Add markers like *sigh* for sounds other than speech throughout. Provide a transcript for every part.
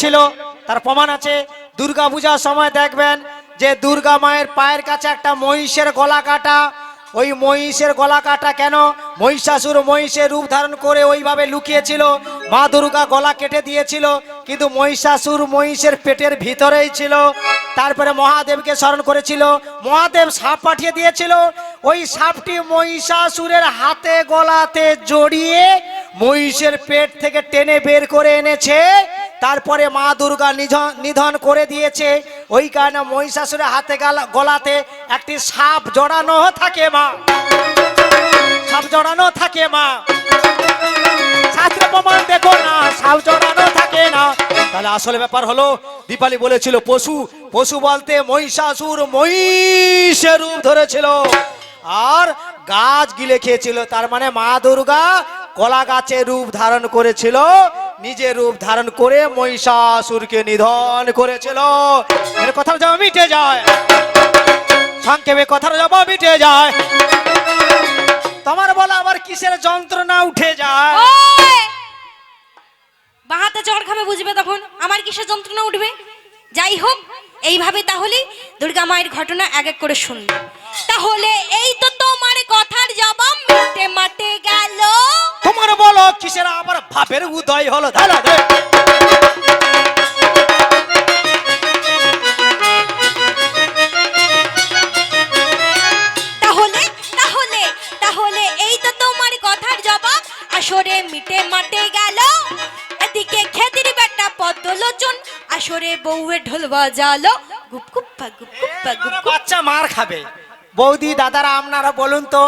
বলেছিল তার প্রমাণ আছে। দুর্গা পূজার সময় দেখবেন যে দুর্গা মায়ের পায়ের কাছে একটা মহিষের গলা কাটা। ওই মহিষের গলা কাটা কেন? মহিষাসুর মহিষের রূপ ধারণ করে ওইভাবে লুকিয়েছিল। মা দুর্গা গলা কেটে দিয়েছিল, কিন্তু মহিষাসুর মহিষের পেটের ভিতরেই ছিল। তারপরে মহাদেবকে স্মরণ করেছিল। মহাদেব সাপ পাঠিয়ে দিয়েছিল। ওই সাপটি মহিষাসুরের হাতে গলাতে জড়িয়ে মহিষের পেট থেকে টেনে বের করে এনেছে। তারপরে মা দুর্গা নিধন নিধন করে দিয়েছে। ওই কারণে মহিষাসুরের হাতে গালা- গলাতে একটি সাপ জড়ানো থাকে মা। সাপ জড়ানো থাকে মা। শাস্ত্র প্রমাণ দেখো না, সাপ জড়ানো থাকে না। তাহলে আসলে ব্যাপার হলো, দীপালি বলেছিল, পশু পশু বলতে মহিষাসুর মহিষের রূপ ধরেছিল। আর গাছ গিলে খেয়েছিল, তার মানে মা দুর্গা কলা গাছের রূপ ধারণ করেছিল নিজের রূপ ধারণ করে মহিষাসুরকে নিধন করেছিল। এর কথা জমা মিটে যায়। সংক্ষেপে কথার জমা মিটে যায়। তোমার বলা আবার কিসের যন্ত্রণা উঠে যায়! বাহাতে চড় খাবে বুঝবে তখন। আমার কিসের যন্ত্রণা উঠবে? যাই হোক, এইভাবে তাহলে দুর্গা মায়ের ঘটনা এক এক করে শুনল তাহলে এই তো তোমার কথার জবাব মিটে মাটে গেল। তোমার বলো কিসের আবার ভাবের উদয় হলো? ধারা। বউয়ে ঢোল বাজালো গুপ গুপ্পা গুপ গুপ্পা গুপ গুপ। বাচ্চা মার খাবে। বৌদি দাদারা আপনারা বলুন তো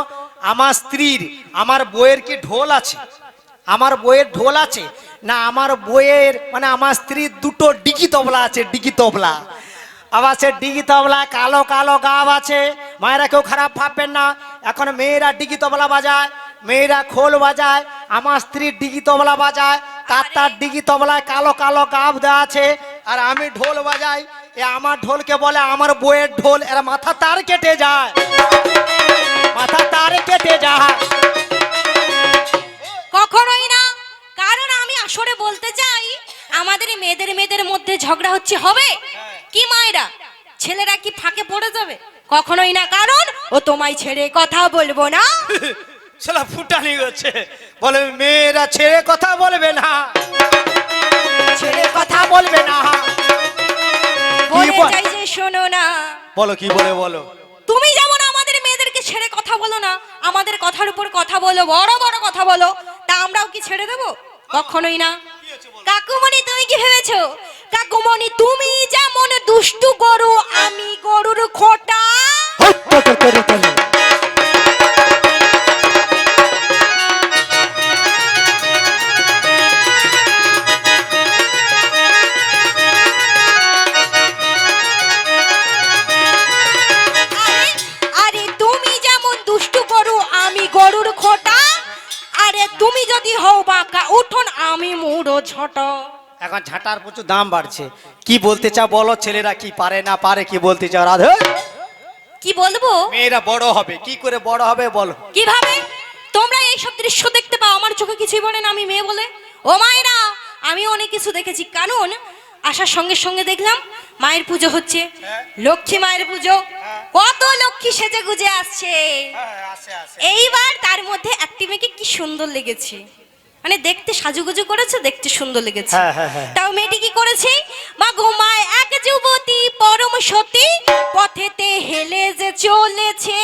আমার স্ত্রীর আমার বইয়ের কি ঢোল আছে? আমার বইয়ের ঢোল আছে? না আমার বইয়ের মানে আমার স্ত্রীর দুটো ডিগি তবলা আছে ডিগি তবলা। আবার সে ডিগি তবলা কালো কালো গাব আছে। মায়েরা কেউ খারাপ ভাববেন না। এখন মেয়েরা ডিগি তবলা বাজায়। মেয়েরা খোল বাজায় আমার স্ত্রীর ডিগি তবলা বাজায় তার তার ডিগি তবলায় কালো কালো গাব দেওয়া আছে আর আমি ঢোল বাজাই এ আমার ঢোলকে বলে আমার বইয়ের ঢোল এরা মাথা তার কেটে যায় মাথা তার কেটে যায়। কখনোই না। কারণ আমি আসরে বলতে চাই আমাদের মেয়েদের মেয়েদের মধ্যে ঝগড়া হচ্ছে হবে? কি মায়েরা? ছেলেরা কি ফাঁকে পড়ে যাবে? কখনোই না। কারণ ও তোমায় ছেড়ে কথা বলব না। *laughs* সেটা ফুটানি গেছে বলে মেয়েরা ছেড়ে কথা বলবে না। ছেড়ে কথা বলবে না। শোনো না। বলো কি বলে বলো? তুমি যেমন আমাদের মেয়েদেরকে ছেড়ে কথা বলো না আমাদের কথার উপর কথা বলো বড় বড় কথা বলো তা আমরাও কি ছেড়ে দেবো? কখনোই না। কাকুমণি তুমি কি ভেবেছো? কাকুমণি তুমি যেমন দুষ্টু গরু আমি গরুর খোটা। এখন ঝাঁটার প্রচুর দাম বাড়ছে। কি বলতে চাও বলো? ছেলেরা কি পারে না পারে? কি বলতে চাও? রাধে? কি বলব? মেয়েরা বড় হবে। কি করে বড় হবে বলো? কীভাবে? তোমরা এইসব দৃশ্য দেখতে পাও। আমার চোখে কিছুই বলে না আমি মেয়ে বলে। ও মায়েরা আমি অনেক কিছু দেখেছি। কারণ আসার সঙ্গে সঙ্গে দেখলাম মায়ের পুজো হচ্ছে। লক্ষ্মী মায়ের পুজো। কত লক্ষ্মী সেজে গুজে আসছে। এইবার তার মধ্যে একটি মেয়েকে কি সুন্দর লেগেছে। মানে দেখতে সাজুগুজু করেছে? দেখতে সুন্দর লেগেছে। হ্যাঁ, হ্যাঁ, হ্যাঁ। তাও মেয়েটি কি করেছে? মা ঘুমায় এক যুবতী পরম সতী পথেতে হেলে যে চলেছে।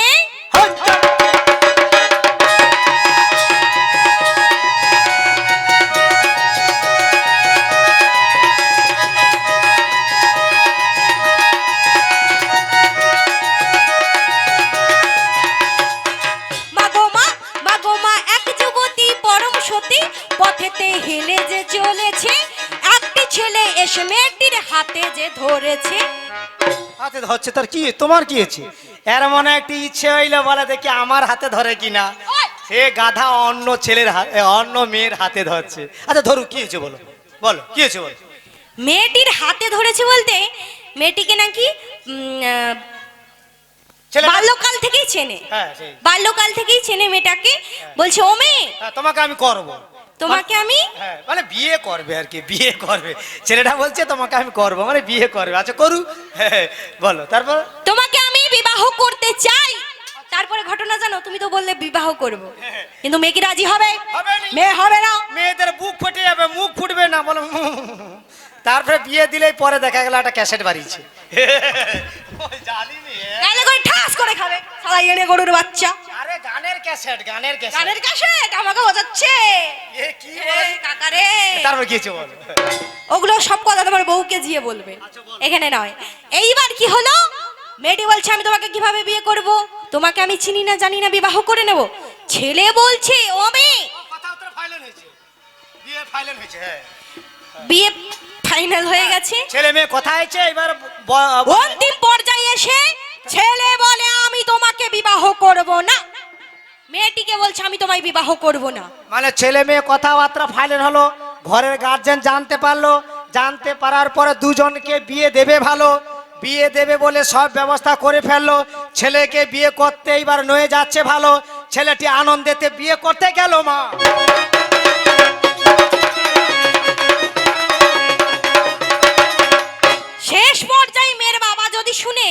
পরম পথেতে হেলে যে চলেছে একটি ছেলে এসে মেয়েটির হাতে যে ধরেছে। হাতে ধরছে তোর কি তোমার কি হয়েছে? এর মনে একটি ইচ্ছে হইল বলে দেখি আমার হাতে ধরে কিনা। সে গাধা অন্য ছেলের হাতে অন্য মেয়ের হাতে ধরছে। আচ্ছা ধরু কি হয়েছে বলো? বলো কি হয়েছে বলো? মেয়েটির হাতে ধরেছে বলতে মেয়েটিকে নাকি বাল্যকাল থেকেই চেনে। হ্যাঁ বাল্যকাল থেকেই চেনে মেয়েটাকে। বলছে ও মেয়ে হ্যাঁ, তোমাকে আমি করব। তোমাকে আমি হ্যাঁ মানে বিয়ে করবে আর কি বিয়ে করবে। ছেলেটা বলছে তোমাকে আমি করব মানে বিয়ে করবে। আচ্ছা করু। হ্যাঁ বলো তারপর? তোমাকে আমি বিবাহ করতে চাই। তারপরে ঘটনা জানো তুমি তো বললে বিবাহ করব। কিন্তু মেয়ে কি রাজি হবে? মেয়ে হবে না। মেয়েদের বুক ফুটে যাবে মুখ ফুটবে না বলো। তারপরে বিয়ে দিলেই পরে দেখা গেল একটা ক্যাসেট বাড়িয়েছে। গালে করে ঠাস করে খাবে। সারা এনে গরুর বাচ্চা। আরে গানের ক্যাসেট গানের ক্যাসেট। গানের কাশে আমাকে বোঝাচ্ছে। এ কি এই কাকারে। তারপর কি হয়েছে বলো? ওগুলো সব কথা তোমার বউকে গিয়ে বলবে। এখানে নয়। এইবার কি হলো? মেয়েটি বলছে আমি তোমাকে কীভাবে বিয়ে করব? তোমাকে আমি চিনি না জানি না বিবাহ করে নেব। ছেলে বলছে ও মেয়ে! ফাইনাল হয়েছে। বিয়ে ফাইনাল হয়েছে হ্যাঁ। বিয়ে ফাইনাল হয়ে গেছে। ছেলে মেয়ে কথা হয়েছে এবার অন্তিম পর্যায়ে এসে ছেলে বলে আমি তোমাকে বিবাহ করব না। মেয়েটিকে বলছে আমি তোমায় বিবাহ করব না। মানে ছেলে মেয়ে কথাবার্তা ফাইনাল হলো ঘরের গার্জেন জানতে পারল জানতে পারার পরে দুজনকে বিয়ে দেবে ভালো বিয়ে দেবে বলে সব ব্যবস্থা করে ফেলল ছেলেকে বিয়ে করতে এইবার নয়ে যাচ্ছে ভালো ছেলেটি আনন্দেতে বিয়ে করতে গেল মা। শেষ পর্যায়ে মেয়ের বাবা যদি শুনে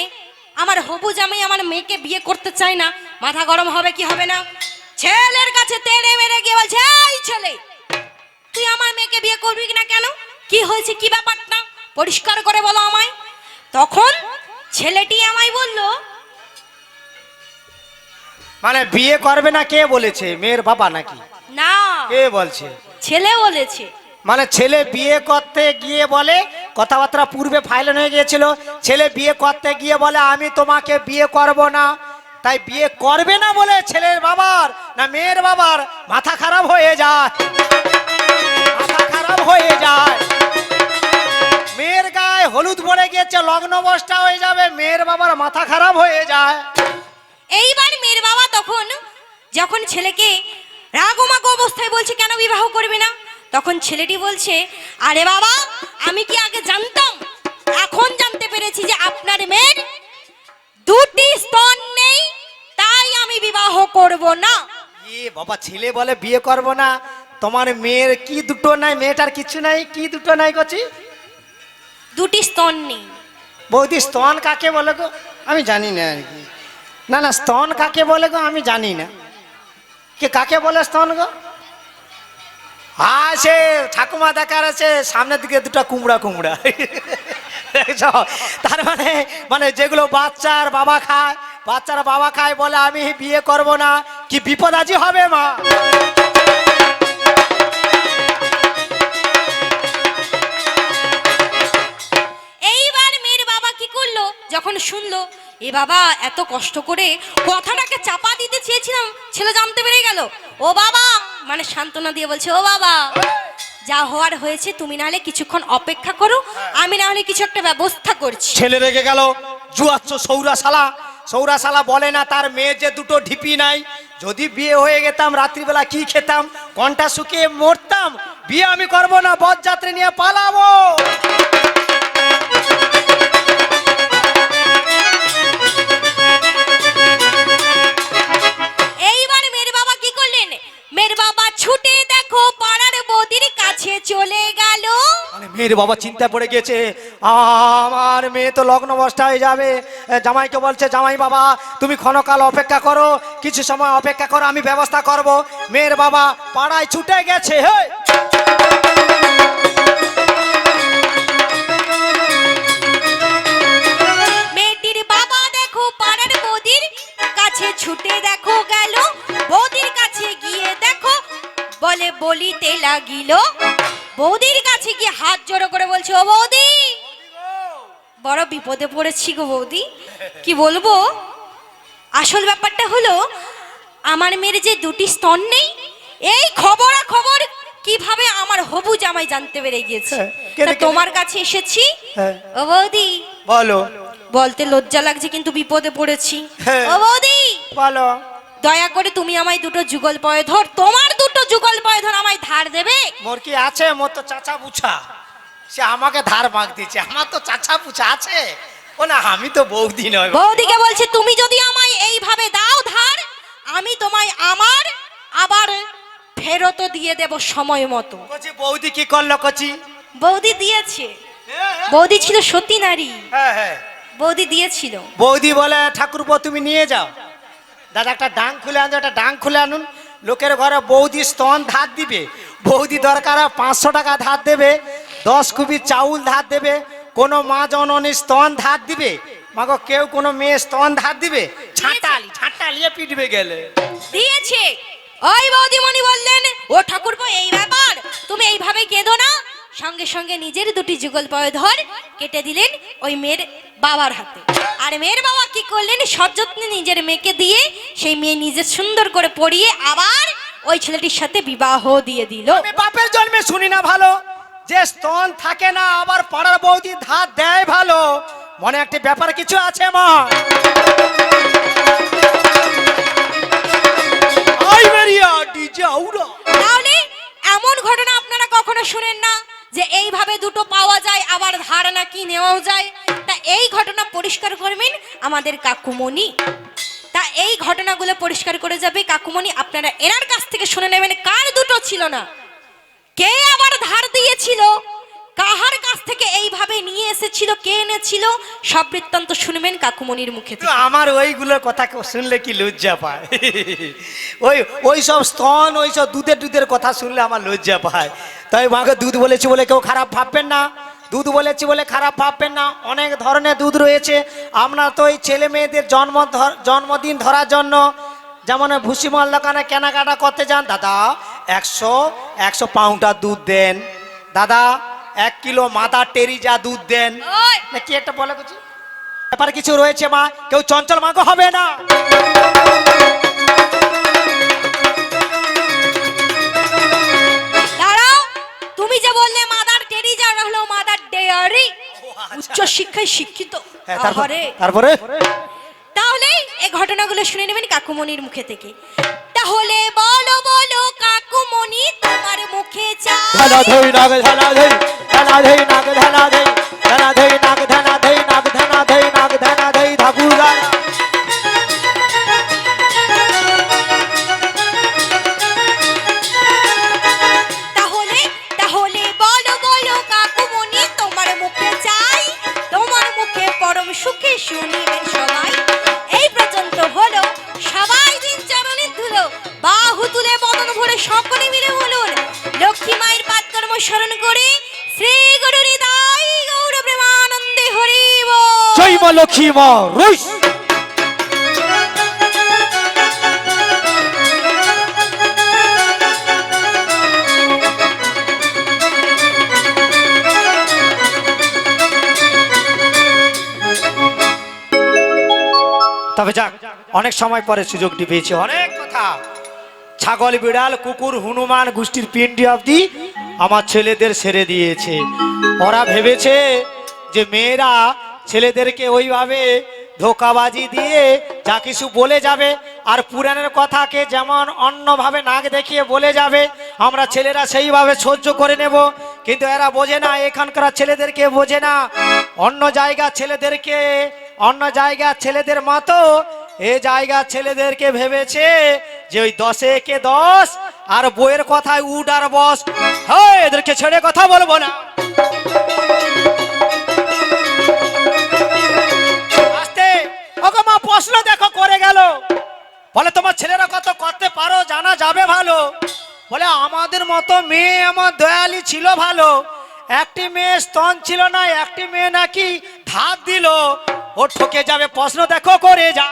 আমার হবু জামাই আমার মেয়েকে বিয়ে করতে চায় না মাথা গরম হবে কি হবে না? ছেলের কাছে তেড়ে মেরে গিয়ে বলছে এই ছেলে তুই আমার মেয়েকে বিয়ে করবি না কেন? কি হয়েছে? কি ব্যাপারটা? পরিষ্কার করে বলো আমায়। তখন ছেলেটি আমায় বলল মানে বিয়ে করবে না কে বলেছে? মেয়ের বাবা নাকি? না। কে বলছে? ছেলে বলেছে। মানে ছেলে বিয়ে করতে গিয়ে বলে, কথাবার্তা পূর্বে ফাইলেন হয়ে গিয়েছিল, ছেলে বিয়ে করতে গিয়ে বলে, আমি তোমাকে বিয়ে করব না। তাই বিয়ে করবে না বলে ছেলের বাবার না মেয়ের বাবার মাথা খারাপ হয়ে যায়। মাথা খারাপ হয়ে যায়। মেয়ের গায়ে হলুদ পড়ে গিয়েছে, লগ্ন বসটা হয়ে যাবে, মেয়ের বাবার মাথা খারাপ হয়ে যায়। এইবার মেয়ের বাবা তখন, যখন ছেলেকে রাগমাগো অবস্থায় বলছে, কেন বিবাহ করবে না? তখন ছেলেটি বলছে আরে বাবা আমি কি আগে জানতাম? এখন জানতে পেরেছি যে আপনার মেয়ের দুটি স্তন নেই তাই আমি বিবাহ করব না। এ বাবা ছেলে বলে বিয়ে করব না। তোমার মেয়ের কি দুটো নাই? মেয়েটার কিছু নাই? কি দুটো নাই করছি দুটি স্তন নেই। বৌদি স্তন কাকে বলে গো? আমি জানি না আর কি। না না স্তন কাকে বলে গো? আমি জানি না। কে কাকে বলে স্তন গো? আছে ঠাকুমা দেখার আছে, সামনের দিকে দুটো কুমড়া কুমড়া। তার মানে মানে যেগুলো বাচ্চার বাবা খায়, বাচ্চারা বাবা খায় বলে আমি বিয়ে করব না, কি বিপদ আজি হবে মা? এ বাবা, এত কষ্ট করে কথাটাকে চাপা দিতে চেয়েছিলাম, ছেলে জানতে পেরে গেল। ও বাবা মানে সান্ত্বনা দিয়ে বলছে, ও বাবা, যা হওয়ার হয়েছে, তুমি নাহলে কিছুক্ষণ অপেক্ষা করো, আমি না হলে কিছু একটা ব্যবস্থা করছি। ছেলে রেগে গেল, জুয়াচ্ছ সৌরাশালা সৌরাশালা বলে না তার মেয়ে যে দুটো ঢিপি নাই। যদি বিয়ে হয়ে গেতাম, রাত্রিবেলা কি খেতাম, কণ্ঠা শুকিয়ে মরতাম, বিয়ে আমি করব না বরযাত্রী নিয়ে পালাবো। ছুটে দেখো পাড়ার বদির কাছে চলে গেল। মানে মেয়ের বাবা চিন্তা পড়ে গেছে আমার মেয়ে তো লগ্ন যাবে। জামাইকে বলছে জামাই বাবা তুমি ক্ষণকাল অপেক্ষা করো কিছু সময় অপেক্ষা করো আমি ব্যবস্থা করব। মেয়ের বাবা পাড়ায় ছুটে গেছে হে মেয়েটির বাবা দেখো পাড়ার বৌদির কাছে ছুটে দেখো গেল। বৌদির বলে বলিতে লাগিল। বৌদির কাছে গিয়ে হাত জোড়ো করে বলছে ও বৌদি! বড় বিপদে পড়েছি গো বৌদি। কি বলব? আসল ব্যাপারটা হলো আমার মেয়ের যে দুটি স্তন নেই এই খবরা খবর কীভাবে আমার হবু জামাই জানতে পেরে গিয়েছে? হ্যাঁ? তোমার কাছে এসেছি। হ্যাঁ। ও বৌদি! বলো। বলতে লজ্জা লাগছে কিন্তু বিপদে পড়েছি। হ্যাঁ। ও বৌদি! বলো। দয়া করে তুমি আমায় দুটো যুগল পয়ে ধর তোমার দুটো যুগল পয়ে ধর আমায় ধার দেবে। মোর কি আছে? মোর তো চাচা পুছা সে আমাকে ধার মাগ দিচ্ছে আমার তো চাচা পুছা আছে। ও না আমি তো বৌদি নয়। বৌদিকে বলছে তুমি যদি আমায় এইভাবে দাও ধার আমি তোমায় আমার আবার ফেরতও দিয়ে দেব সময় মতো। কচি বৌদি কি করল কচি? বৌদি দিয়েছে। বৌদি ছিল সতী নারী। হ্যাঁ হ্যাঁ। বৌদি দিয়েছিল। বৌদি বলে ঠাকুরপো তুমি নিয়ে যাও। দাদা একটা ডাং খুলে আনছো একটা ডাং খুলে আনুন। লোকের ঘরে বৌদি স্তন ধার দিবে বৌদি দরকার পাঁচশো টাকা ধার দেবে দশ কুবি চাউল ধার দেবে কোনো মা জননী স্তন ধার দিবে মাগো কেউ কোনো মেয়ে স্তন ধার দিবে? ছাঁটালি ছাঁটালিয়ে পিটবে গেলে। দিয়েছে। ওই বৌদিমণি বললেন ও ঠাকুরপো এই ব্যাপার তুমি এইভাবে কেঁদো না সঙ্গে সঙ্গে নিজের দুটি যুগল পায়ে ধর কেটে দিলেন ওই মেয়ের বাবার হাতে। আর মেয়ের বাবা কি করলেন? সযত্নে নিজের মেয়েকে দিয়ে সেই মেয়ে নিজে সুন্দর করে পড়িয়ে আবার ওই ছেলেটির সাথে বিবাহ দিয়ে দিল। বাপের জন্মে শুনি না ভালো। যে স্তন থাকে না আবার পাড়ার বৌদি ধার দেয় ভালো। মনে একটি ব্যাপার কিছু আছে মা? তাহলে এমন ঘটনা আপনারা কখনো শুনেন না? যে এইভাবে দুটো পাওয়া যায়, আবার ধার নাকি নেওয়াও যায়। তা এই ঘটনা পরিষ্কার করবেন আমাদের কাকুমণি। তা এই ঘটনাগুলো পরিষ্কার করে যাবে কাকুমণি। আপনারা এনার কাছ থেকে শুনে নেবেন কার দুটো ছিল না। কে আবার ধার দিয়েছিল? কাহার কাছ থেকে এইভাবে নিয়ে এসেছিল কে এনেছিল সব বৃত্তান্ত শুনবেন কাকুমণির মুখে আমার ওইগুলোর কথা কেউ শুনলে কি লজ্জা পায়? ওই ওই সব স্তন ওই সব দুধের দুধের কথা শুনলে আমার লজ্জা পায়। তাই মাকে দুধ বলেছি বলে কেউ খারাপ ভাববেন না। দুধ বলেছি বলে খারাপ ভাববেন না। অনেক ধরনের দুধ রয়েছে। আমরা তো ওই ছেলে মেয়েদের জন্ম জন্মদিন ধরার জন্য যেমন ভুসিমাল দোকানে কেনাকাটা করতে যান। দাদা একশো একশো পাউন্ডার দুধ দেন। দাদা এক কিলো মাদার টেরিজা দুধ দেন। ওই! না কি একটা বলে কিছু ব্যাপারে কিছু রয়েছে মা। কেউ চঞ্চল মাগো হবে না। তুমি যে বললে মাদার টেরিজা হলো মাদার ডেয়ারি। উচ্চ শিক্ষায় শিক্ষিত। হ্যাঁ, তারপর- তাহলে এই ঘটনাগুলো শুনে নেবেন কাকুমণির মুখে থেকে। কাকুমণি, তোমার মুখে চা। ধনা ধই, নাগ ধনা ধই ধনা ধই, নাগ ধনা ধই ধনা ধই, নাগ ধনা জয় মা লক্ষ্মী তবে যাক, অনেক সময় পরে সুযোগটি পেয়েছি। অনেক কথা। ছাগল, বিড়াল, কুকুর, হনুমান, গোষ্ঠীর পিন্ডি অবধি আমার ছেলেদের সেরে দিয়েছে। ওরা ভেবেছে যে মেয়েরা ছেলেদেরকে ওইভাবে ধোকাবাজি দিয়ে যা কিছু বলে যাবে, আর পুরাণের কথাকে যেমন অন্যভাবে নাক দেখিয়ে বলে যাবে, আমরা ছেলেরা সেইভাবে সহ্য করে নেব। কিন্তু এরা বোঝে না, এখানকার ছেলেদেরকে বোঝে না। অন্য জায়গা ছেলেদেরকে, অন্য জায়গার ছেলেদের মতো, এ জায়গার ছেলেদেরকে ভেবেছে যে ওই দশে কে দশ, আর বইয়ের কথায় উড আর বস। হ্যাঁ এদেরকে ছেড়ে কথা বলব না। গেল। বলে, তোমার ছেলেরা কত করতে পারো? জানা যাবে ভালো। বলে, আমাদের মতো মেয়ে আমার দয়ালি ছিল ভালো। একটি মেয়ে স্তন ছিল না, একটি মেয়ে নাকি ধার দিল। ও ঠকে যাবে প্রশ্ন দেখো করে যা।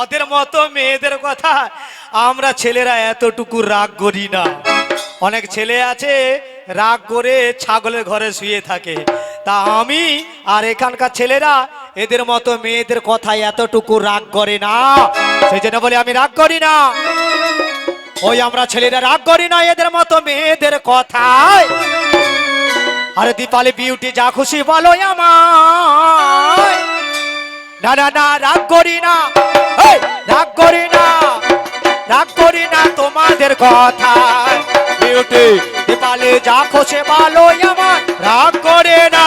ওদের মতো মেয়েদের কথা আমরা ছেলেরা এতটুকু রাগ করি না। অনেক ছেলে আছে রাগ করে ছাগলের ঘরে শুয়ে থাকে। তা আমি আর এখানকার ছেলেরা এদের মতো মেয়েদের কথায় এতটুকু রাগ করে না। সেই জন্য বলে আমি রাগ করি না। ওই আমরা ছেলেরা রাগ করি না এদের মতো মেয়েদের কথায়। আরে দীপালি বিউটি, যা খুশি বলো আমায়। না না না, রাগ করি না। রাগ করি না। রাগ করি না তোমাদের কথা ডিউটি দেপালে, যা খোসে আমার, রাগ করে না।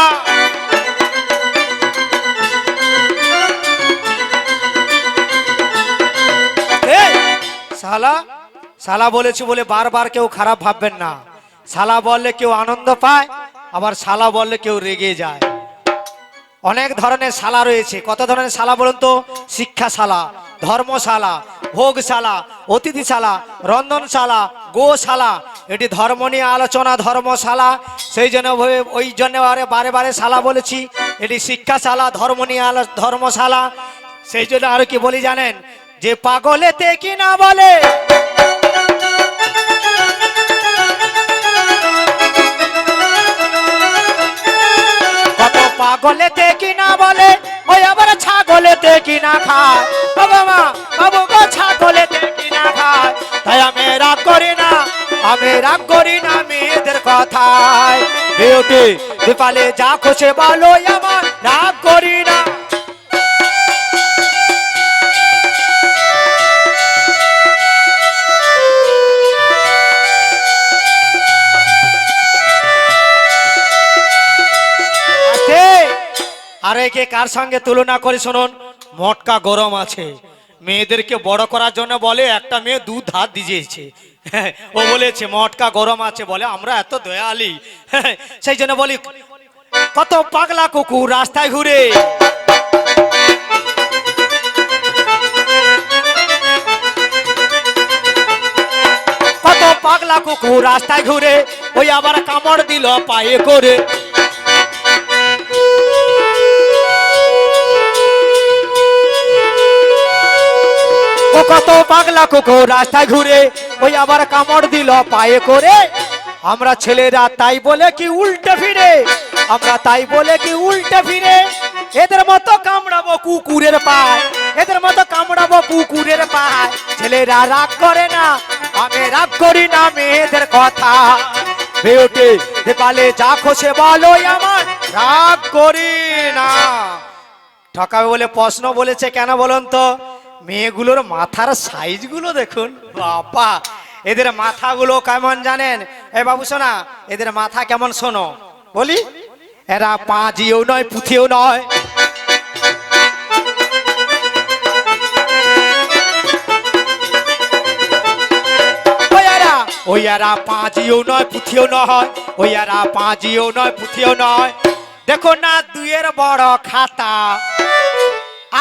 বলেছি বলে বারবার কেউ খারাপ ভাববেন না। বললে কেউ আনন্দ পায়, আবার শালা বললে কেউ রেগে যায়। অনেক ধরনের শালা রয়েছে। কত ধরনের শালা বলুন তো? শিক্ষাশালা, ধর্মশালা, ভোগশালা, অতিথিশালা, রন্ধনশালা, গোশালা এটি ধর্ম নিয়ে আলোচনা, ধর্মশালা। সেই জন্য ওই- জন্য বারে বারে শালা বলেছি। এটি শিক্ষাশালা, ধর্ম নিয়ে আলো, ধর্মশালা। সেই জন্য আরও কি বলি জানেন? যে পাগলেতে কি না বলে? পাগলেতে কি না বলে? ওই আবার ছাগলেতে কি না খায়? বাবা মা, বাবু গো ছাগলেতে কি না খায়? তাই আমি রাগ করি না, আমি রাগ করি না মেয়েদের কথায়। বিউটি দীপালে যা খুশি বলো আমার রাগ করি না। আর একে কার সঙ্গে তুলনা করে শুনুন? মটকা গরম আছে। মেয়েদেরকে বড় করার জন্য বলে একটা মেয়ে দুধ হাত দিয়েছে। ও বলেছে, মটকা গরম আছে বলে, আমরা এত দয়ালি। সেই জন্য বলি, কত পাগলা কুকুর রাস্তায় ঘুরে। কত পাগলা কুকুর রাস্তায় ঘুরে, ওই আবার কামড় দিল পায়ে করে। ও কত পাগলা কুকুর, রাস্তায় ঘুরে ওই আবার কামড় দিল পায়ে করে। আমরা ছেলেরা তাই বলে কি উল্টে ফিরে, আমরা তাই বলে কি উল্টে ফিরে। এদের মতো কামড়াবো কুকুরের পায়, এদের মতো কামড়াবো কুকুরের পায়। ছেলেরা রাগ করে না, আমি রাগ করি না মেয়েদের কথা। বেউটে দেপালে যা খসে বলো আমার, রাগ করি না। ঠকাবে বলে প্রশ্ন বলেছে কেন বলুন তো? মেয়েগুলোর মাথার সাইজগুলো দেখুন। বাবা, এদের মাথাগুলো কেমন জানেন? এ বাবু শোনা এদের মাথা কেমন শোনো? বলি, এরা পাঁজিও নয়, পুঁথিও নয়। ওই এরা পাঁজিও নয়, পুঁথিও নয়। ওই এরা পাঁজিও নয়, পুঁথিও নয়। দেখো না, দুইয়ের বড় খাতা।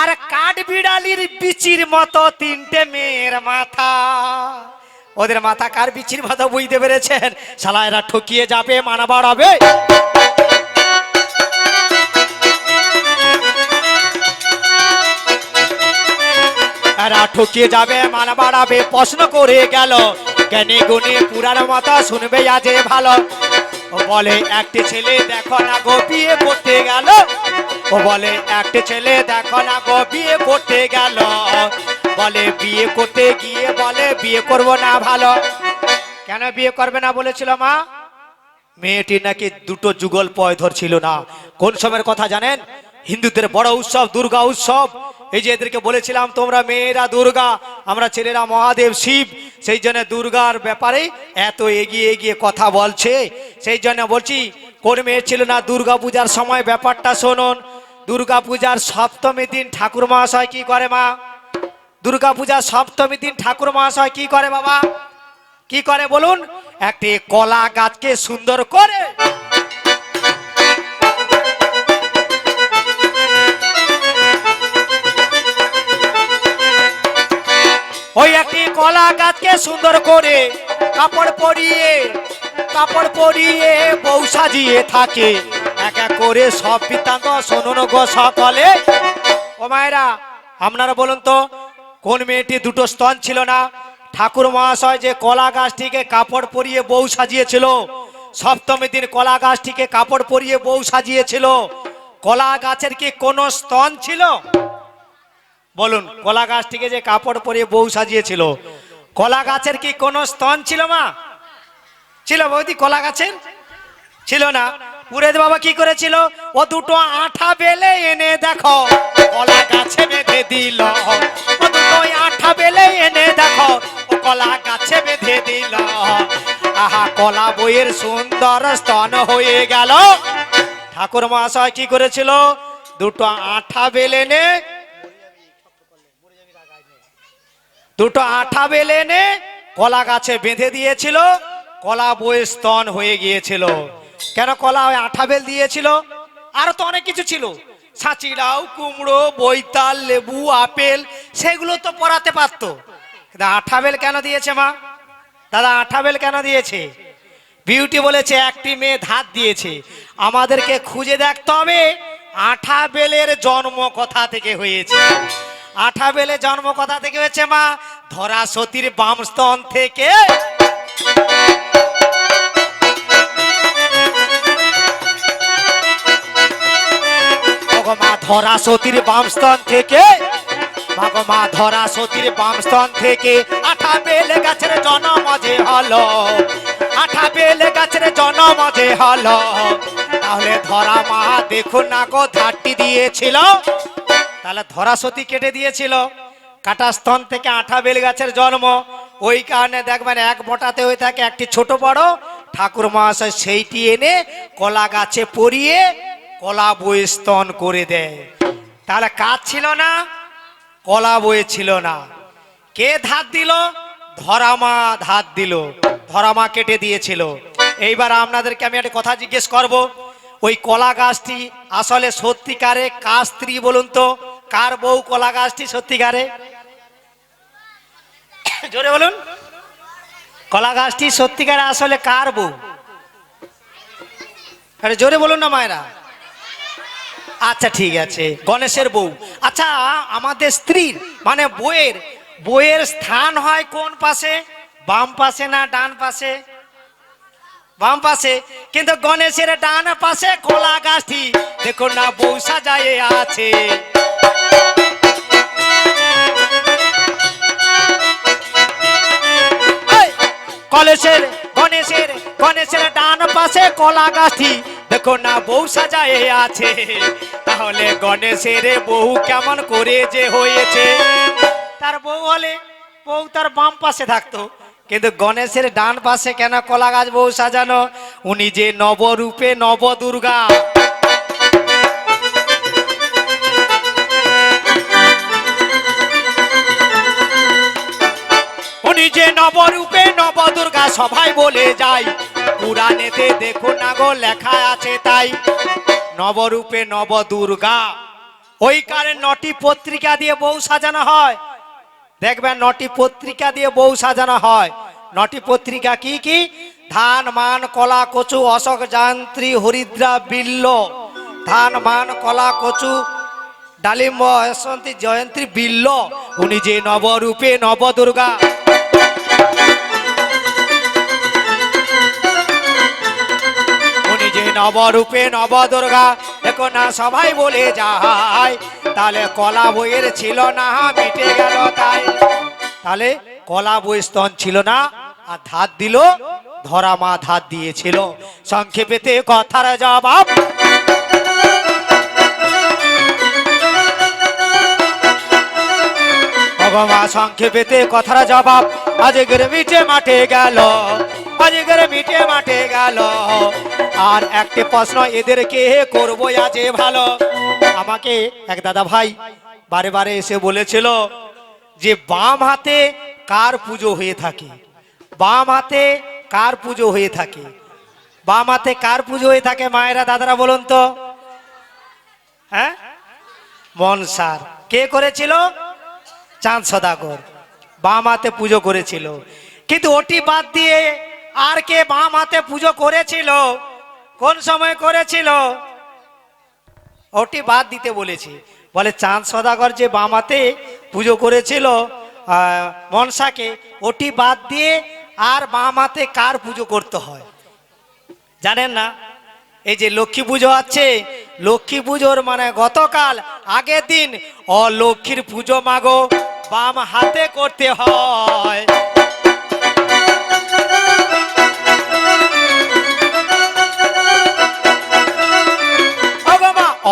আর কাঠ বিড়ালির বিচির মতো তিনটে মেয়ের মাথা। ওদের মাথা কার বিচির মতো বুঝতে পেরেছেন? শালা এরা ঠকিয়ে যাবে, মানা বাড়াবে। এরা ঠকিয়ে যাবে, মানা বাড়াবে, প্রশ্ন করে গেল। জ্ঞানী গুণী পুরানো মাথা শুনবে, আজে ভালো। বলে, একটি ছেলে দেখো না গো, বিয়ে করতে গেল। ও বলে, একটি ছেলে দেখো না গো, বিয়ে করতে গেল। বলে, বিয়ে করতে গিয়ে বলে, বিয়ে করব না ভালো। কেন বিয়ে করবে না? বলেছিল মা। মেয়েটি নাকি দুটো যুগল পয় ধরছিল না। কোন সময়ের কথা জানেন? হিন্দুদের বড় উৎসব, দুর্গা উৎসব। এই যে এদেরকে বলেছিলাম, তোমরা মেয়েরা দুর্গা, আমরা ছেলেরা মহাদেব শিব। সেই জন্য দুর্গার ব্যাপারে এত এগিয়ে এগিয়ে কথা বলছে। সেই জন্য বলছি, কোন মেয়ে ছিল না দুর্গা পূজার সময়? ব্যাপারটা শুনুন। দুর্গা পূজার সপ্তমী দিন ঠাকুর মহাশয় কি করে মা? দুর্গা পূজার সপ্তমী দিন ঠাকুর মহাশয় কি করে বাবা? কি করে বলুন? একটি কলা গাছকে সুন্দর করে ওই একটি কলা গাছকে সুন্দর করে কাপড় পরিয়ে কাপড় পরিয়ে বউ সাজিয়ে থাকে। এক এক করে সব গো সকলে। ও মায়েরা, আপনারা বলুন তো, কোন মেয়েটি দুটো স্তন ছিল না? ঠাকুর মহাশয় যে কলা গাছটিকে কাপড় পরিয়ে বউ সাজিয়েছিল, সপ্তমী দিন কলা গাছটিকে কাপড় পরিয়ে বউ সাজিয়েছিল, কলা গাছের কি কোনো স্তন ছিল? বলুন, কলা গাছটিকে যে কাপড় পরিয়ে বউ সাজিয়েছিল, কলা গাছের কি কোনো স্তন ছিল মা? ছিল বৌদি, কলা গাছের? ছিল না। পুরেদ বাবা কি করেছিল? ও দুটো আঠা বেলে এনে দেখো, কলা গাছে বেঁধে দিল। ও দুটো আঠা বেলে এনে দেখো, ও কলা গাছে বেঁধে দিল। আহা, কলা বইয়ের সুন্দর স্তন হয়ে গেল। ঠাকুর মহাশয় কি করেছিল? দুটো আঠা বেলে এনে দুটো আঠা বেলে এনে কলা গাছে বেঁধে দিয়েছিল, কলা বয়ে স্তন হয়ে গিয়েছিল। কেন কলা ওই আঠা বেল দিয়েছিল? আরও তো অনেক কিছু ছিল। ছাঁচিলাও কুমড়ো, বৈতাল, লেবু, আপেল, সেগুলো তো পরাতে পারতো। আঠা বেল কেন দিয়েছে মা? দাদা, আঠা বেল কেন দিয়েছে? বিউটি বলেছে, একটি মেয়ে ধাত দিয়েছে। আমাদেরকে খুঁজে দেখতে হবে আঠা বেলের জন্ম কথা থেকে হয়েছে। আঠা বেলের জন্ম কথা থেকে হয়েছে মা ধরা সতীর বামস্তন থেকে। মা ধরা সতীর বামস্তন থেকে মা ধরা সতীর বামস্তন থেকে আঠা বেলে গাছের জন্ম যে হলো, আঠা বেলে গাছের জন্ম যে হলো। তাহলে ধরা মা, দেখুন না গো, ধারটি দিয়েছিল। তাহলে ধরা সতী কেটে দিয়েছিল। কাটা স্তন থেকে আঠা বেল গাছের জন্ম। ওই কারণে দেখবেন এক মোটাতে হয়ে থাকে একটি ছোট বড়। ঠাকুর মহাশয় সেইটি এনে কলা গাছে পরিয়ে কলা বই স্তন করে দেয়। তাহলে কাজ ছিল না? কলা বয়ে ছিল না। কে ধার দিল? ধরামা ধার দিল। ধরামা কেটে দিয়েছিল। এইবার আপনাদেরকে আমি একটা কথা জিজ্ঞেস করব। ওই কলা গাছটি আসলে সত্যিকারে কার স্ত্রী বলুন তো? কার বউ কলা গাছটি সত্যিকারে? জোরে বলুন। কলা গাছটি সত্যিকারে আসলে কার বউ? জোরে বলুন না মায়েরা। আচ্ছা ঠিক আছে। গণেশের বউ। আচ্ছা আমাদের স্ত্রীর মানে বইয়ের বইয়ের স্থান হয় কোন পাশে? বাম পাশে না ডান পাশে? বাম পাশে। কিন্তু গণেশের ডান পাশে কলা গাছটি। দেখুন না, বউ সাজায়ে আছে। কলেশের গণেশের গণেশের ডান পাশে কলা গাছটি। দেখো না বউ সাজায়ে আছে। তাহলে গণেশের বউ কেমন করে যে হয়েছে? তার বউ হলে বউ তার বাম পাশে থাকতো। কিন্তু গণেশের ডান পাশে কেন কলা গাছ বউ সাজানো? উনি যে নবরূপে নব দুর্গা উনি যে নবরূপে নব দুর্গা সবাই বলে যাই পুরাণেতে দেখো না গো, লেখা আছে তাই। নবরূপে নব দুর্গা ওই কারণে নটি পত্রিকা দিয়ে বউ সাজানো হয়। দেখবেন নটি পত্রিকা দিয়ে বউ সাজানো হয়। নটি পত্রিকা কি কি? ধান, মান, কলা, কচু, অশোক যান্ত্রী হরিদ্রা, বিল্ল। ধান, মান, কলা, কচু, ডালিম্ব যশন্তী জয়ন্তী, বিল্ল। উনি যে নবরূপে নব নবরূপে নব দুর্গা দেখো না, সবাই বলে যায়, তাহলে কলা বইয়ের ছিল না, মিটে গেল তাই। তাহলে কলা বই স্তন ছিল না, আর ধার দিল, ধরা মা ধার দিয়েছিল। সংক্ষেপেতে কথার জবাব। ভগবা সংক্ষেপেতে কথার জবাব আজকের মিটে মাঠে গেল। আজকের মিটে মাঠে গেল। আর একটি প্রশ্ন এদেরকে করব আজ ভালো? আমাকে এক দাদা ভাই বারে বারে এসে বলেছিল যে, বাম হাতে কার পুজো হয়ে থাকে? বাম হাতে কার পুজো হয়ে থাকে? বাম হাতে কার পুজো হয়ে থাকে? মায়েরা, দাদারা বলুন তো। হ্যাঁ? মনসার কে করেছিল? চাঁদ সদাগর। বাম হাতে পুজো করেছিল। কিন্তু ওটি বাদ দিয়ে আর কে বাম হাতে পুজো করেছিল? কোন সময় করেছিল? ওটি বাদ দিতে বলেছি। বলে চাঁদ সদাগর যে বাম হাতে পুজো করেছিল মনসাকে, ওটি বাদ দিয়ে আর বাম হাতে কার পুজো করতে হয়? জানেন না? এই যে লক্ষ্মী পুজো আছে, লক্ষ্মী পুজোর মানে গতকাল, আগের দিন ও লক্ষ্মীর পুজো মাগো বাম হাতে করতে হয়।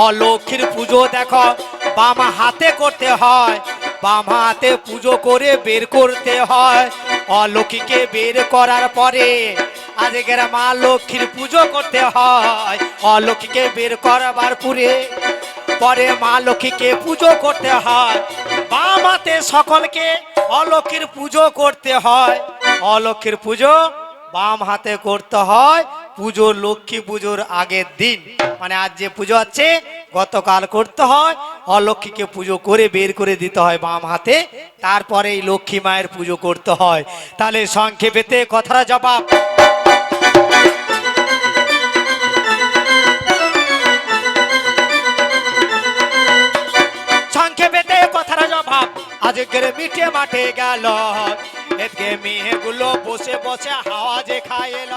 অলক্ষীর পুজো দেখো, বাম হাতে করতে হয়, বাম হাতে পুজো করে বের করতে হয়। অলক্ষীকে বের করার পরে আজকের মা লক্ষ্মীর পুজো করতে হয়, অলক্ষীকে বের করবার পরে। পরে মা লক্ষ্মীকে পুজো করতে হয়, বাম হাতে সকলকে অলক্ষীর পুজো করতে হয়। অলক্ষীর পুজো বাম হাতে করতে হয় পুজো লক্ষ্মী পুজোর আগের দিন মানে আজ যে পুজো আছে, গতকাল করতে হয়, অলক্ষ্মীকে পুজো করে বের করে দিতে হয় বাম হাতে তারপরে এই লক্ষ্মী মায়ের পুজো করতে হয়। তাহলে সংক্ষেপেতে কথাটা জবাব। সংক্ষেপেতে কথাটা জবাব। আজকের মিটে মাঠে গেল, এদিকে মেয়েগুলো বসে বসে হাওয়া যে খাইল।